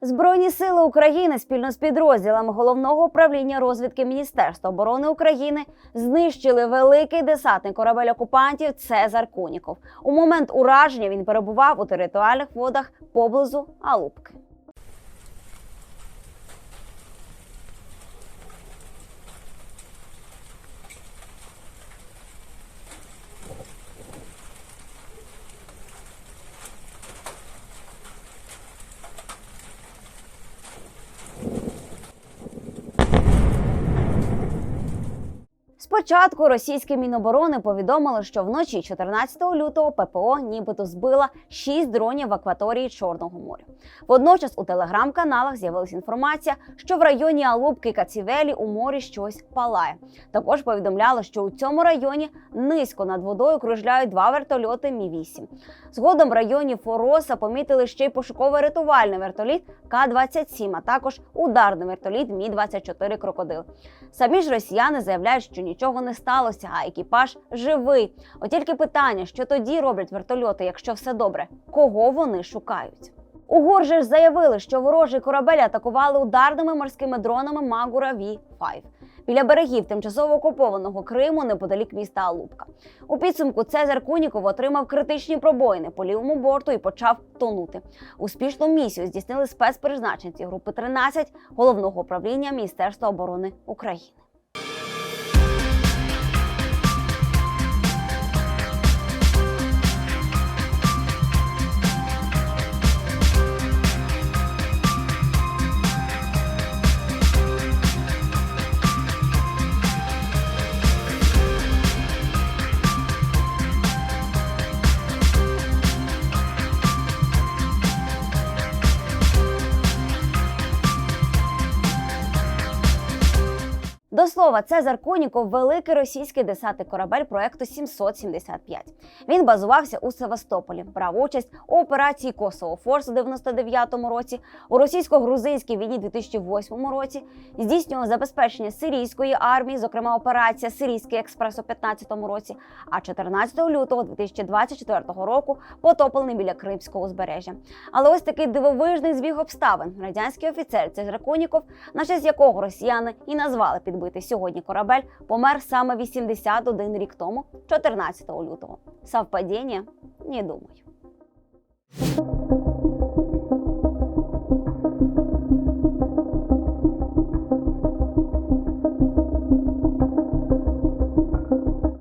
Збройні сили України спільно з підрозділами головного управління розвідки Міністерства оборони України знищили великий десантний корабель окупантів Цезар Куніков. У момент ураження він перебував у територіальних водах поблизу Алупки. Спочатку російське міноборони повідомило, що вночі 14 лютого ППО нібито збила 6 дронів в акваторії Чорного моря. Водночас у телеграм-каналах з'явилася інформація, що в районі Алубки Кацівелі у морі щось палає. Також повідомляли, що у цьому районі низько над водою кружляють два вертольоти Мі 8 Згодом в районі Фороса помітили ще й пошуковий рятувальний вертоліт К-27, а також ударний вертоліт Мі 24 крокодил. Самі ж росіяни заявляють, що нічого не сталося, а екіпаж живий. От тільки питання, що тоді роблять вертольоти, якщо все добре, кого вони шукають? Угоржі ж заявили, що ворожий корабель атакували ударними морськими дронами Магура В-5 біля берегів тимчасово окупованого Криму неподалік міста Алупка. У підсумку Цезар Куніков отримав критичні пробоїни по лівому борту і почав тонути. Успішну місію здійснили спецпризначенці групи 13 головного управління Міністерства оборони України. До слова, Цезар Коніков – великий російський десантний корабель проекту 775. Він базувався у Севастополі, брав участь у операції Косово Форс у 99-му році, у російсько-грузинській війні 2008 році, здійснював забезпечення сирійської армії, зокрема операція Сирійський експрес у 15-му році. А 14 лютого 2024 року потоплений біля Кримського узбережжя. Але ось такий дивовижний збіг обставин. Радянський офіцер Цезар Коніков, на честь якого росіяни і назвали підбитий сьогодні корабель, помер саме 81 рік тому, 14 лютого. Совпадіння? Не думаю.